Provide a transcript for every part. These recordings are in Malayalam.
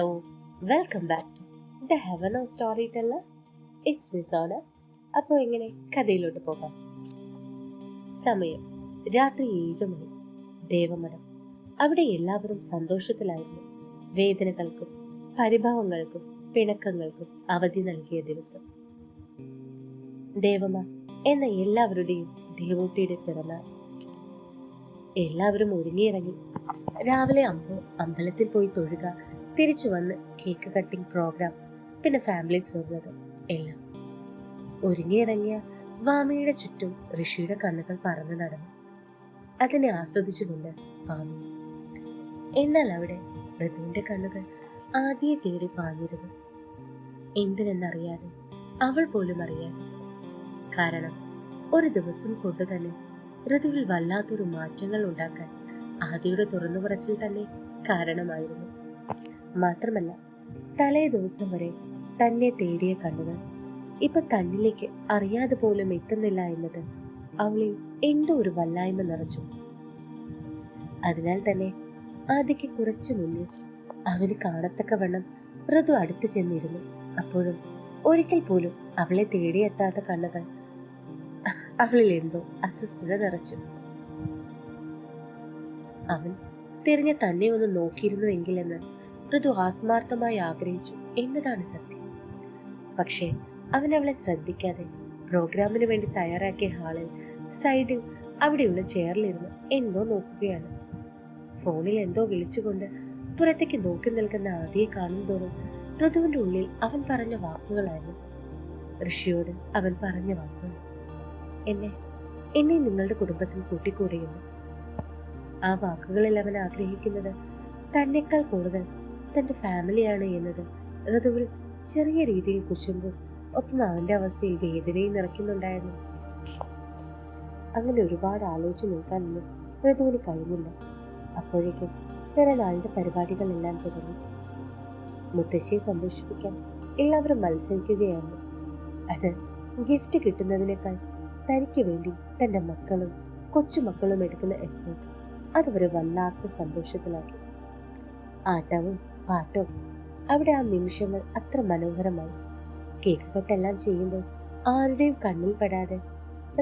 Hello welcome back to the heaven of storyteller it's Misona അപ്പോൾ എങ്ങനെ കഥയിലോട്ട് പോകാം. സമയം രാത്രി ഏഴ് മണി. ദേവമരം അവിടെ എല്ലാവരും സന്തോഷത്തിലായിരുന്നു. വേദനകൾക്കും പരിഭവങ്ങൾക്കും പിണക്കങ്ങൾക്കും അവധി നൽകിയ ദിവസം. ദേവമ എന്ന എല്ലാവരുടെയും ദേവൂട്ടിയുടെ പിറന്നാൾ. എല്ലാവരും ഒരുങ്ങിയിറങ്ങി. രാവിലെ അമ്പോ അമ്പലത്തിൽ പോയി തൊഴുക തിരിച്ചു വന്ന് കേക്ക് കട്ടിംഗ് പ്രോഗ്രാം പിന്നെ ഫാമിലീസ് വരുന്നത് എല്ലാം. ഒരുങ്ങിയിറങ്ങിയ വാമിയുടെ ചുറ്റും ഋഷിയുടെ കണ്ണുകൾ പറന്നു നടന്നു. അതിനെ ആസ്വദിച്ചുകൊണ്ട് വാമി എന്നാൽ അവിടെ ഋതുവിന്റെ കണ്ണുകൾ ആദ്യം തേടി പാഞ്ഞിരുന്നു. എന്തിനെന്നറിയാതെ അവൾ പോലും അറിയാതെ. കാരണം ഒരു ദിവസം കൊണ്ട് തന്നെ ഋതുവിൽ വല്ലാത്തൊരു മാറ്റങ്ങൾ ഉണ്ടാക്കാൻ ആദ്യയുടെ തുറന്നു പറച്ചിൽ തന്നെ കാരണമായിരുന്നു. മാത്രമല്ല തലേ ദിവസം വരെ തന്നെ തേടിയ കണ്ണുകൾ ഇപ്പൊ തന്നിലേക്ക് അറിയാതെ പോലും എത്തുന്നില്ല എന്നത് അവളിൽ എന്തോ ഒരു വല്ലായ്മ നിറച്ചു. അതിനാൽ തന്നെ ആദ്യക്ക് കുറച്ചു മുന്നിൽ അവന് കാണത്തക്കവണ്ണം ഋതു അടുത്തു ചെന്നിരുന്നു. അപ്പോഴും ഒരിക്കൽ പോലും അവളെ തേടിയെത്താത്ത കണ്ണുകൾ അവളിൽ എന്തോ അസ്വസ്ഥത നിറച്ചു. അവൻ തിരിഞ്ഞ തന്നെ ഒന്ന് നോക്കിയിരുന്നുവെങ്കിലെന്ന് ഋതു ആത്മാർത്ഥമായി ആഗ്രഹിച്ചു എന്നതാണ് സത്യം. പക്ഷേ അവൻ അവളെ ശ്രദ്ധിക്കാതെ പ്രോഗ്രാമിന് വേണ്ടി തയ്യാറാക്കിയ ഹാളിൽ സൈഡിൽ അവിടെയുള്ള ചെയറിലിരുന്ന് എന്തോ നോക്കുകയാണ്. ഫോണിൽ എന്തോ വിളിച്ചുകൊണ്ട് പുറത്തേക്ക് നോക്കി നിൽക്കുന്ന ആദിയെ കാണും തോറും ഋതുവിന്റെ ഉള്ളിൽ അവൻ പറഞ്ഞ വാക്കുകളായിരുന്നു. ഋഷിയോട് അവൻ പറഞ്ഞ വാക്കുകൾ എന്നെ എന്നെ നിങ്ങളുടെ കുടുംബത്തിൽ കൂട്ടിക്കൂടിയുന്നു. ആ വാക്കുകളിൽ അവൻ ആഗ്രഹിക്കുന്നത് തന്നെക്കാൾ കൂടുതൽ തന്റെ ഫാമിലിയാണ് എന്നത്. ഋതുവിൽ ചെറിയ രീതിയിൽ കുശുമ്പും ഒപ്പം അവന്റെ അവസ്ഥയിൽ വേദനയും നിറയ്ക്കുന്നുണ്ടായിരുന്നു. അങ്ങനെ ഒരുപാട് ആലോചിച്ച് നിൽക്കാനൊന്നും ഋതുവിന് കഴിഞ്ഞില്ല. അപ്പോഴേക്കും പിറന്നാളിന്റെ പരിപാടികളെല്ലാം തുടങ്ങി. മുത്തശ്ശിയെ സന്തോഷിപ്പിക്കാൻ എല്ലാവരും മത്സരിക്കുകയാണ് അത് ഗിഫ്റ്റ് കിട്ടുന്നതിനേക്കാൾ തനിക്ക് വേണ്ടി തന്റെ മക്കളും കൊച്ചുമക്കളും എടുക്കുന്ന എഫേർട്ട് അതവരെ വല്ലാത്ത സന്തോഷത്തിലാക്കി. ആട്ടവും പാട്ടവും അവിടെ ആ നിമിഷങ്ങൾ അത്ര മനോഹരമായി. കേക്ക് കട്ടെല്ലാം ചെയ്യുമ്പോൾ ആരുടെയും കണ്ണിൽ പെടാതെ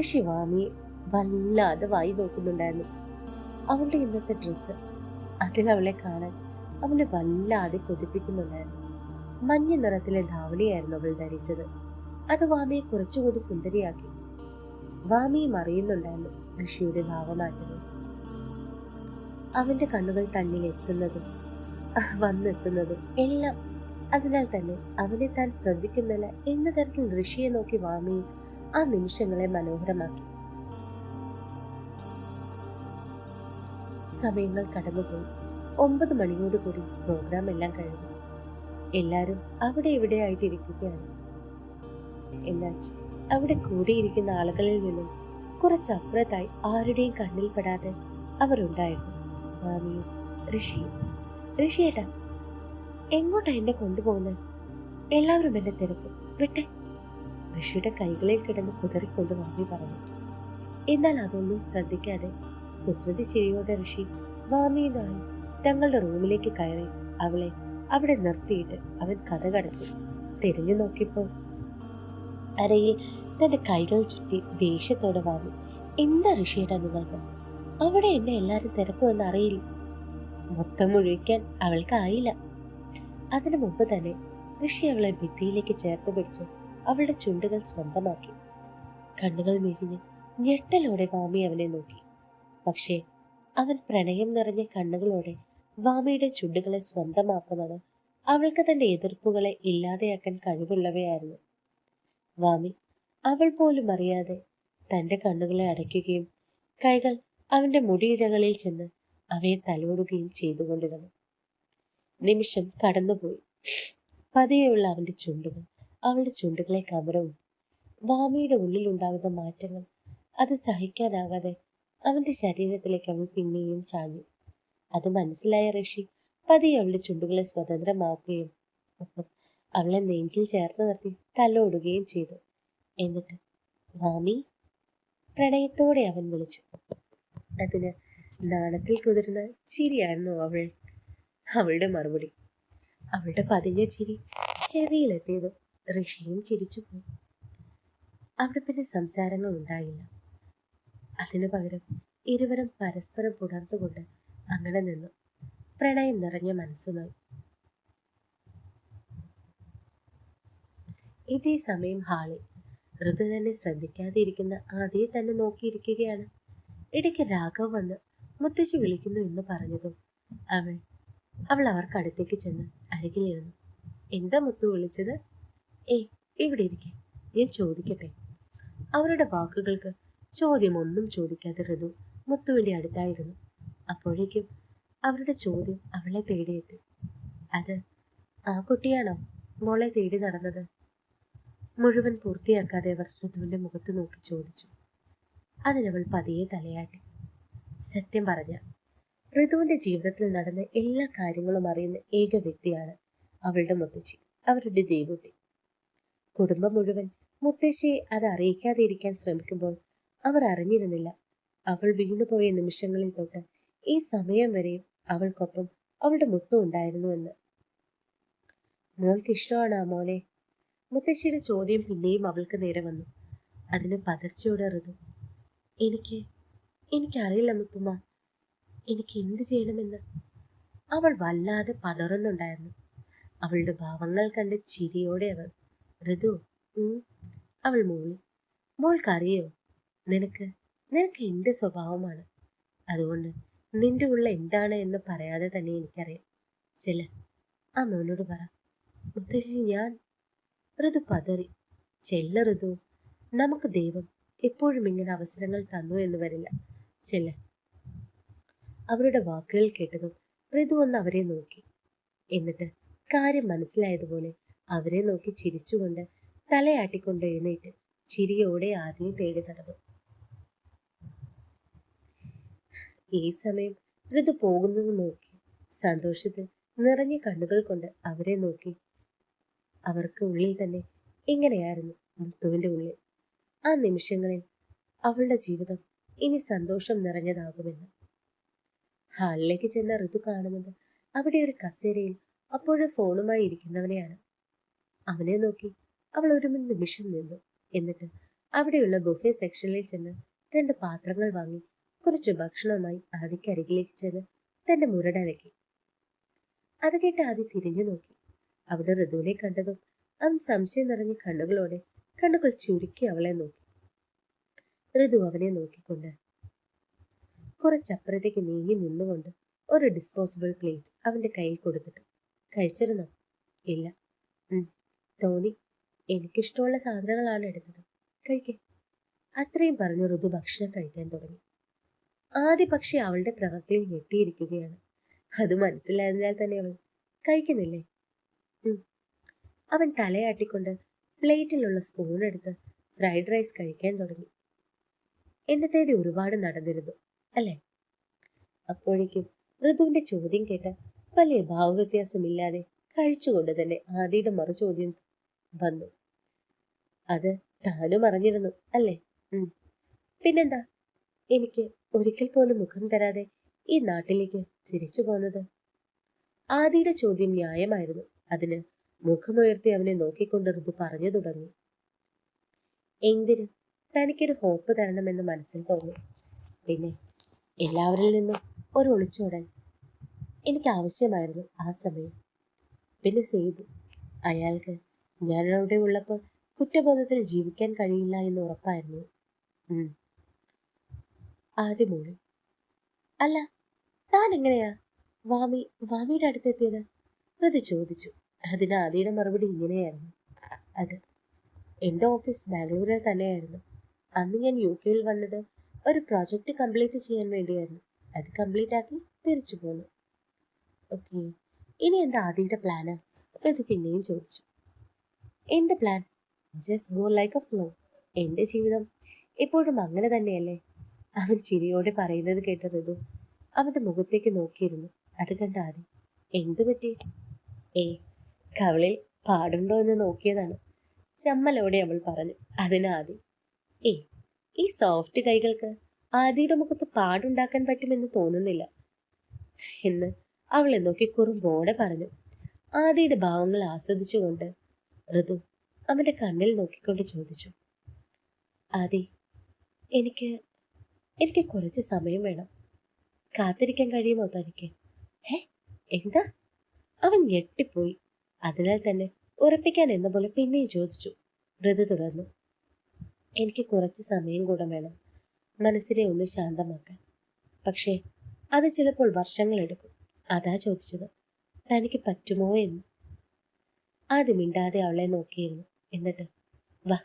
ഋഷി വാമിയെ വല്ലാതെ വായി നോക്കുന്നുണ്ടായിരുന്നു. അവളുടെ ഇന്നത്തെ ഡ്രസ്സ് അതിൽ അവളെ കാണാൻ അവനെ വല്ലാതെ കൊതിപ്പിക്കുന്നുണ്ടായിരുന്നു. മഞ്ഞ നിറത്തിലെ ധാവണിയായിരുന്നു അവൾ ധരിച്ചത്. അത് വാമിയെ കുറച്ചുകൂടി സുന്ദരിയാക്കി. വാമിയും അറിയുന്നുണ്ടായിരുന്നു ഋഷിയുടെ ഭാവമാറ്റങ്ങൾ. അവന്റെ കണ്ണുകൾ തന്നിൽ എത്തുന്നതും വന്നെത്തുന്നതും. എല്ലാം അതിനാൽ തന്നെ അവനെ താൻ ശ്രദ്ധിക്കുന്നില്ല എന്ന തരത്തിൽ ഋഷിയെ നോക്കി വാമിയും ആ നിമിഷങ്ങളെ മനോഹരമാക്കി. സമയങ്ങൾ കടന്നുപോയി. ഒമ്പത് മണിയോടുകൂടി പ്രോഗ്രാം എല്ലാം കഴിഞ്ഞു. എല്ലാരും അവിടെ ഇവിടെ ആയിട്ടിരിക്കുകയാണ്. എന്നാൽ അവിടെ കൂടിയിരിക്കുന്ന ആളുകളിൽ നിന്നും കുറച്ചപ്പുറത്തായി ആരുടെയും കണ്ണിൽപ്പെടാതെ അവരുണ്ടായിരുന്നു മാമിയും ഋഷിയും. ഋഷിയേട്ടാ എങ്ങോട്ടാ എന്നെ കൊണ്ടുപോകുന്നത്? എല്ലാവരും എന്നെ തിരക്കും. വിട്ടെ. ഋഷിയുടെ കൈകളിൽ കിടന്ന് കുതറിക്കൊണ്ട് വാമി പറഞ്ഞു എന്നാൽ അതൊന്നും ശ്രദ്ധിക്കാതെ കുസൃതി ചിരിയോടെ ഋഷി വാമിയുമായി തങ്ങളുടെ റൂമിലേക്ക് കയറി അവളെ അവിടെ നിർത്തിയിട്ട് അവൻ കഥ കടച്ചു. തിരിഞ്ഞു നോക്കിയപ്പോൾ അരയിൽ തന്റെ കൈകൾ ചുറ്റി ദേഷ്യത്തോടെ വാങ്ങി എന്താ ഋഷിയുടെ നിങ്ങൾക്ക്? അവിടെ എന്നെ എല്ലാരും തിരക്കുമെന്ന് അറിയില്ല. മൊത്തം മുഴുവിക്കാൻ അവൾക്കായില്ല. അതിനു മുമ്പ് തന്നെ ഋഷി അവളെ ഭിത്തിയിലേക്ക് ചേർത്ത് പിടിച്ച് അവളുടെ ചുണ്ടുകൾ സ്വന്തമാക്കി. കണ്ണുകൾ മിഴിഞ്ഞ് ഞെട്ടലോടെ വാമി അവനെ നോക്കി. പക്ഷേ അവൻ പ്രണയം നിറഞ്ഞ കണ്ണുകളോടെ വാമിയുടെ ചുണ്ടുകളെ സ്വന്തമാക്കുന്നത് അവൾക്ക് തന്റെ എതിർപ്പുകളെ ഇല്ലാതെയാക്കാൻ കഴിവുള്ളവയായിരുന്നു. വാമി അവൾ പോലും അറിയാതെ തന്റെ കണ്ണുകളെ അടയ്ക്കുകയും കൈകൾ അവന്റെ മുടിയിഴകളിൽ ചെന്ന് അവയെ തലോടുകയും ചെയ്തുകൊണ്ടിരുന്നു. നിമിഷം കടന്നുപോയി. പതിയെയുള്ള അവന്റെ ചുണ്ടുകൾ അവളുടെ ചുണ്ടുകളെ കമരവും വാമയുടെ ഉള്ളിലുണ്ടാകുന്ന മാറ്റങ്ങൾ അത് സഹിക്കാനാകാതെ അവന്റെ ശരീരത്തിലേക്ക് അവൾ പിന്നെയും ചാഞ്ഞു. അത് മനസ്സിലായ ഋഷി പതിയെ അവളുടെ ചുണ്ടുകളെ സ്വതന്ത്രമാക്കുകയും ഒപ്പം അവളെ നെഞ്ചിൽ ചേർത്ത് നിർത്തി തലോടുകയും ചെയ്തു. എന്നിട്ട് വാമി പ്രണയത്തോടെ അവൻ വിളിച്ചു. അതിന് നാണത്തിൽ കുതിർന്ന ചിരിയായിരുന്നു അവൾ. അവളുടെ മറുപടി. അവളുടെ പതിഞ്ഞ ചിരി ചെവിയിലെത്തിയത് ഋഷിയും ചിരിച്ചു പോയി. അവിടെ പിന്നെ സംസാരങ്ങൾ ഉണ്ടായില്ല. അതിനു പകരം ഇരുവരും പരസ്പരം പുണർന്നുകൊണ്ട് അങ്ങനെ നിന്നു. പ്രണയം നിറഞ്ഞ മനസ്സുമായി. ഇതേ സമയം ഹാളിൽ ഋതു തന്നെ ശ്രദ്ധിക്കാതെ ഇരിക്കുന്ന ആദ്യം തന്നെ നോക്കിയിരിക്കുകയാണ്. ഇടയ്ക്ക് രാഘവ് വന്ന് മുത്തശ്ശി വിളിക്കുന്നു എന്ന് പറഞ്ഞതും അവൾ അവൾ അവർക്കടുത്തേക്ക് ചെന്ന് അരികിലിരുന്നു. എന്താ മുത്തു വിളിച്ചത്? ഏ ഇവിടെ ഇരിക്കെ. ഞാൻ ചോദിക്കട്ടെ? അവരുടെ വാക്കുകൾക്ക് ചോദ്യമൊന്നും ചോദിക്കാതെ ഋതു മുത്തുവിന്റെ അടുത്തായിരുന്നു. അപ്പോഴേക്കും അവരുടെ ചോദ്യം അവളെ തേടിയെത്തി. അത് ആ കുട്ടിയാണോ മോളെ തേടി നടന്നത്? മുഴുവൻ പൂർത്തിയാക്കാതെ അവർ ഋതുവിന്റെ മുഖത്ത് നോക്കി ചോദിച്ചു. അതിനവൾ പതിയെ തലയാട്ടി. സത്യം പറഞ്ഞ. ഋതുവിന്റെ ജീവിതത്തിൽ നടന്ന എല്ലാ കാര്യങ്ങളും അറിയുന്ന ഏക വ്യക്തിയാണ് അവളുടെ മുത്തശ്ശി അവരുടെ ദേവുട്ടി. കുടുംബം മുഴുവൻ മുത്തശ്ശിയെ അത് അറിയിക്കാതെ ഇരിക്കാൻ ശ്രമിക്കുമ്പോൾ അവർ അറിഞ്ഞിരുന്നില്ല അവൾ വീണുപോയ നിമിഷങ്ങളിൽ തൊട്ട് ഈ സമയം വരെയും അവൾക്കൊപ്പം അവളുടെ മുത്തു ഉണ്ടായിരുന്നുവെന്ന് മോൾക്ക് ഇഷ്ടമാണ് ആ മോനെ മുത്തശ്ശിയുടെ ചോദ്യം പിന്നെയും അവൾക്ക് നേരെ വന്നു. അതിന് പതർച്ചയോടെ ഋതു എനിക്ക് എനിക്കറിയില്ല മുത്തുമ്മ. എനിക്ക് എന്ത് ചെയ്യണമെന്ന്. അവൾ വല്ലാതെ പതറുന്നുണ്ടായിരുന്നു. അവളുടെ ഭാവങ്ങൾ കണ്ട് ചിരിയോടെ അവൾ ഋതു. അവൾ മൂളി മോൾക്കറിയോ? നിനക്ക് നിനക്ക് എന്റെ സ്വഭാവമാണ്. അതുകൊണ്ട് നിന്റെ ഉള്ള എന്താണ് എന്ന് പറയാതെ തന്നെ എനിക്കറിയാം. ചെല്ല ആ മോനോട് പറ. മുത്തശ്ശി ഞാൻ. ഋതു പതറി ചെല്ല ഋതു നമുക്ക് ദൈവം എപ്പോഴും ഇങ്ങനെ അവസരങ്ങൾ തന്നു എന്ന് വരില്ല. ചെല്ല അവരുടെ വാക്കുകൾ കേട്ടതും മൃദു ഒന്ന് അവരെ നോക്കി. എന്നിട്ട് കാര്യം മനസ്സിലായതുപോലെ അവരെ നോക്കി ചിരിച്ചുകൊണ്ട് തലയാട്ടിക്കൊണ്ട് എഴുന്നേറ്റ് ചിരിയോടെ ആദ്യം തേടി നടന്നു. ഈ സമയം ഋതു പോകുന്നത് നോക്കി. സന്തോഷത്തിൽ നിറഞ്ഞ കണ്ണുകൾ കൊണ്ട് അവരെ നോക്കി. അവർക്ക് ഉള്ളിൽ തന്നെ ഇങ്ങനെയായിരുന്നു മുത്തുവിന്റെ ഉള്ളിൽ. ആ നിമിഷങ്ങളിൽ അവളുടെ ജീവിതം ഇനി സന്തോഷം നിറഞ്ഞതാകുമെന്ന്. ഹാളിലേക്ക് ചെന്ന ഋതു കാണുന്നത് അവിടെ ഒരു കസേരയിൽ അപ്പോഴും ഫോണുമായി ഇരിക്കുന്നവനെയാണ്. അവനെ നോക്കി അവൾ ഒരു നിമിഷം നിന്നു. എന്നിട്ട് അവിടെയുള്ള ബുഫെ സെക്ഷനിൽ ചെന്ന് രണ്ട് പാത്രങ്ങൾ വാങ്ങി കുറച്ച് ഭക്ഷണവുമായി ആദിക്ക് അരികിലേക്ക് ചെന്ന് തന്റെ മുരടനക്കി അത് കേട്ട് ആദി തിരിഞ്ഞു നോക്കി. അവിടെ ഋതുവിനെ കണ്ടതും അവൻ സംശയം നിറഞ്ഞ കണ്ണുകളോടെ കണ്ണുകൾ ചുരുക്കി അവളെ നോക്കി. ഋതു അവനെ നോക്കിക്കൊണ്ട് കുറച്ചപ്പുറത്തേക്ക് നീങ്ങി നിന്നുകൊണ്ട് ഒരു ഡിസ്പോസിബിൾ പ്ലേറ്റ് അവന്റെ കയ്യിൽ കൊടുത്തിട്ട്. കഴിച്ചിരുന്നോ? ഇല്ല. തോന്നി. എനിക്കിഷ്ടമുള്ള സാധനങ്ങളാണ് എടുത്തത്. കഴിക്കേ. അത്രയും പറഞ്ഞു ഋതു ഭക്ഷണം കഴിക്കാൻ തുടങ്ങി. ആദ്യ പക്ഷി അവളുടെ പ്രവൃത്തിയിൽ ഞെട്ടിയിരിക്കുകയാണ്. അത് മനസ്സിലായതിനാൽ തന്നെ അവൾ കഴിക്കുന്നില്ലേ? അവൻ തലയാട്ടിക്കൊണ്ട് പ്ലേറ്റിലുള്ള സ്പൂൺ എടുത്ത് ഫ്രൈഡ് റൈസ് കഴിക്കാൻ തുടങ്ങി. എന്നെ തേടി ഒരുപാട് നടന്നിരുന്നു അല്ലേ? അപ്പോഴേക്കും ഋതുവിന്റെ ചോദ്യം കേട്ട് വലിയ ഭാവവ്യത്യാസമില്ലാതെ കഴിച്ചുകൊണ്ട് തന്നെ ആദിയുടെ മറു ചോദ്യം വന്നു. അത് താനും അറിഞ്ഞിരുന്നു അല്ലേ. പിന്നെന്താ? എനിക്ക് ഒരിക്കൽ പോലും മുഖം തരാതെ ഈ നാട്ടിലേക്ക് തിരിച്ചു പോന്നത്? ആദിയുടെ ചോദ്യം ന്യായമായിരുന്നു. അതിന് മുഖമുയർത്തി അവനെ നോക്കിക്കൊണ്ട് ഋതു പറഞ്ഞു തുടങ്ങി. എന്തിന് തനിക്കൊരു ഹോപ്പ് തരണമെന്ന് മനസ്സിൽ തോന്നി. പിന്നെ എല്ലാവരിൽ നിന്നും ഒരു ഒളിച്ചോടൻ എനിക്ക് ആവശ്യമായിരുന്നു ആ സമയം. പിന്നെ സേതു അയാൾക്ക് ഞാനവിടെ ഉള്ളപ്പോൾ കുറ്റബോധത്തിൽ ജീവിക്കാൻ കഴിയില്ല എന്ന് ഉറപ്പായിരുന്നു. ആദ്യ മോൾ അല്ല താൻ എങ്ങനെയാ? വാമി വാമിയുടെ അടുത്തെത്തിയത്? പ്രതി ചോദിച്ചു. അതിന് ആദ്യയുടെ മറുപടി ഇങ്ങനെയായിരുന്നു. അത് എന്റെ ഓഫീസ് ബാംഗ്ലൂരിൽ തന്നെയായിരുന്നു. അന്ന് ഞാൻ യു കെയിൽ വന്നത് ഒരു പ്രോജക്റ്റ് കംപ്ലീറ്റ് ചെയ്യാൻ വേണ്ടിയായിരുന്നു. അത് കംപ്ലീറ്റ് ആക്കി തിരിച്ചു പോന്നു. ഓക്കെ ഇനി എന്താ ആദിയുടെ പ്ലാന് അത് പിന്നെയും ചോദിച്ചു. എന്ത് plan just go like a flow എന്റെ ജീവിതം എപ്പോഴും അങ്ങനെ തന്നെയല്ലേ? അവൻ ചിരിയോടെ പറയുന്നത് കേട്ട അവന്റെ മുഖത്തേക്ക് നോക്കിയിരുന്നു. അത് കണ്ട ആദ്യം എന്തു പറ്റി? ഏ കവളിൽ പാടുണ്ടോ എന്ന് നോക്കിയതാണ് ചമ്മലോടെ അവൾ പറഞ്ഞു. അതിന് ഏ ഈ സോഫ്റ്റ് കൈകൾക്ക് ആദിയുടെ മുഖത്ത് പാടുണ്ടാക്കാൻ പറ്റുമെന്ന് തോന്നുന്നില്ല. എന്ന് അവളെ നോക്കി കുറുമ്പോടെ പറഞ്ഞു. ആദിയുടെ ഭാവങ്ങൾ ആസ്വദിച്ചുകൊണ്ട് ഋതു അവന്റെ കണ്ണിൽ നോക്കിക്കൊണ്ട് ചോദിച്ചു. ആദി എനിക്ക് എനിക്ക് കുറച്ച് സമയം വേണം. കാത്തിരിക്കാൻ കഴിയുമോ തനിക്ക്? ഏ എന്താ? അവൻ ഞെട്ടിപ്പോയി. അതിനാൽ തന്നെ ഉറപ്പിക്കാൻ എന്ന പോലെ പിന്നെയും ചോദിച്ചു. ഋതു തുടർന്നു. എനിക്ക് കുറച്ച് സമയം കൂടെ വേണം. മനസ്സിനെ ഒന്ന് ശാന്തമാക്കാൻ. പക്ഷേ അത് ചിലപ്പോൾ വർഷങ്ങളെടുക്കും അതാ ചോദിച്ചത്. തനിക്ക് പറ്റുമോ എന്ന്. ആദ്യം മിണ്ടാതെ അവളെ നോക്കിയിരുന്നു. എന്നിട്ട് വാ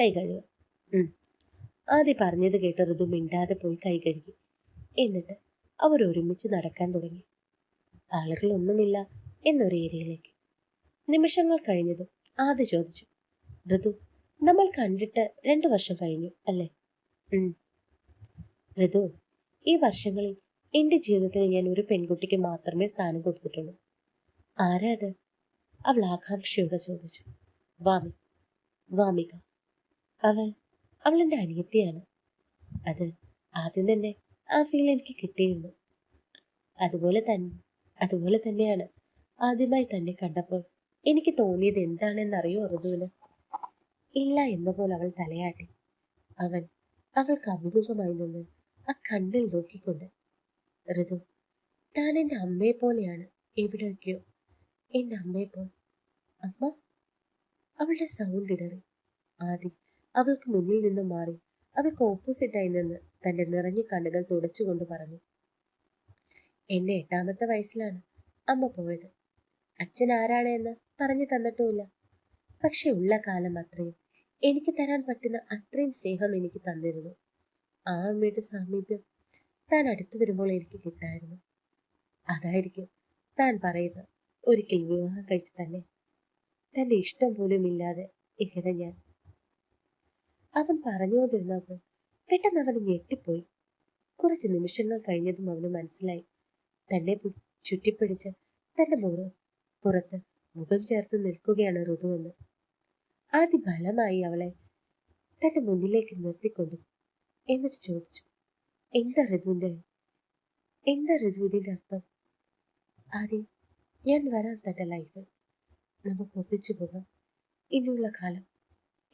കൈ കഴുക. ആദ്യം പറഞ്ഞത് കേട്ട് ഋതു മിണ്ടാതെ പോയി കൈ കഴുകി. എന്നിട്ട് അവർ ഒരുമിച്ച് നടക്കാൻ തുടങ്ങി. ആളുകളൊന്നുമില്ല എന്നൊരു ഏരിയയിലേക്ക്. നിമിഷങ്ങൾ കഴിഞ്ഞതും ആദ്യ ചോദിച്ചു. ഋതു നമ്മൾ കണ്ടിട്ട് രണ്ടു വർഷം കഴിഞ്ഞു അല്ലേ. ഋതു ഈ വർഷങ്ങളിൽ എന്റെ ജീവിതത്തിൽ ഞാൻ ഒരു പെൺകുട്ടിക്ക് മാത്രമേ സ്ഥാനം കൊടുത്തിട്ടുള്ളൂ. ആരാ അത്? അവൾ ആകാംക്ഷയോടെ ചോദിച്ചു. വാമി വാമിക. അവൾ അവൾ എന്റെ അനിയത്തിയാണ്. അത് ആദ്യം തന്നെ ആ ഫീൽ എനിക്ക് കിട്ടിയിരുന്നു. അതുപോലെ തന്നെ അതുപോലെ തന്നെയാണ് ആദ്യമായി തന്നെ കണ്ടപ്പോൾ എനിക്ക് തോന്നിയത് എന്താണെന്നറിയോ ഋതുവിന്? ഇല്ല എന്ന പോലെ അവൾ തലയാട്ടി. അവൻ അവൾക്ക് അഭിമുഖമായി നിന്ന് ആ കണ്ണിൽ നോക്കിക്കൊണ്ട് ഋതു താൻ എന്റെ അമ്മയെ പോലെയാണ്. എവിടെയൊക്കെയോ എന്റെ അമ്മയെ പോലെ. അമ്മ? അവളുടെ സൗണ്ട് ഇടറി. ആദി അവൾക്ക് മുന്നിൽ നിന്ന് മാറി അവൾക്ക് ഓപ്പോസിറ്റായി നിന്ന് തന്റെ നിറഞ്ഞ കണ്ണുകൾ തുടച്ചുകൊണ്ട് പറഞ്ഞു എന്റെ എട്ടാമത്തെ വയസ്സിലാണ് അമ്മ പോയത്. അച്ഛൻ ആരാണ് എന്ന് പറഞ്ഞു തന്നിട്ടുമില്ല. പക്ഷെ ഉള്ള കാലം അത്രയും എനിക്ക് തരാൻ പറ്റുന്ന അത്രയും സ്നേഹം എനിക്ക് തന്നിരുന്നു. ആ അമ്മയുടെ സാമീപ്യം താൻ അടുത്തു വരുമ്പോൾ എനിക്ക് കിട്ടായിരുന്നു. അതായിരിക്കും താൻ പറയുന്നത്. ഒരിക്കൽ വിവാഹം കഴിച്ച് തന്നെ തന്റെ ഇഷ്ടം പോലും ഇല്ലാതെ ഇങ്ങനെ ഞാൻ അവൻ പറഞ്ഞുകൊണ്ടിരുന്നപ്പോൾ പെട്ടെന്ന് അവന് ഞെട്ടിപ്പോയി. കുറച്ച് നിമിഷങ്ങൾ കഴിഞ്ഞതും അവന് മനസ്സിലായി. തന്നെ ചുറ്റിപ്പിടിച്ച് തന്റെ മുറ പുറത്ത് മുഖം ചേർത്ത് നിൽക്കുകയാണ് ഋതു ആദ്യ അവളെ തന്റെ മുന്നിലേക്ക് നിർത്തിക്കൊണ്ടു എന്നിട്ട് ചോദിച്ചു എന്താ ഋതുവിന്റെ എന്താ ഋതു അർത്ഥം? ആദ്യം ഞാൻ വരാൻ തന്റെ ലൈഫ് നമുക്ക് ഒപ്പിച്ചു പോകാം. ഇനിയുള്ള കാലം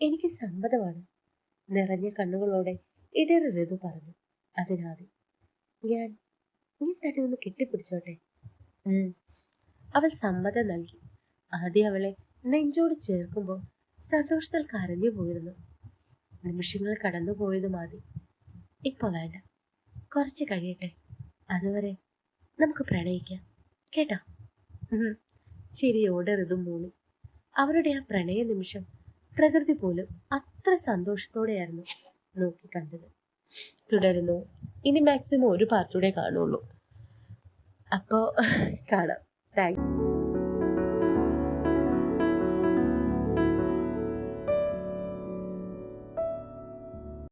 എനിക്ക് സമ്മതമാണ്. നിറഞ്ഞ കണ്ണുകളോടെ ഇടറി ഋതു പറഞ്ഞു അതിനാദ്യം ഞാൻ ഞാൻ തന്നെ ഒന്ന് കെട്ടിപ്പിടിച്ചോട്ടെ? അവൾ സമ്മതം നൽകി. ആദ്യം അവളെ നെഞ്ചോട് ചേർക്കുമ്പോൾ സന്തോഷത്തിൽ കരഞ്ഞു പോയിരുന്നു. നിമിഷങ്ങൾ കടന്നു പോയത് മതി ഇപ്പൊ വേണ്ട. കുറച്ച് കഴിയട്ടെ. അതുവരെ നമുക്ക് പ്രണയിക്കാം. കേട്ടോ? ചിരിയോടെ ഋതു മൂളി. അവരുടെ ആ പ്രണയ നിമിഷം പ്രകൃതി പോലും അത്ര സന്തോഷത്തോടെയായിരുന്നു നോക്കി കണ്ടത്. തുടരുന്നു. ഇനി മാക്സിമം ഒരു പാർട്ടൂടെ കാണുള്ളൂ. അപ്പോൾ കാണാം. താങ്ക്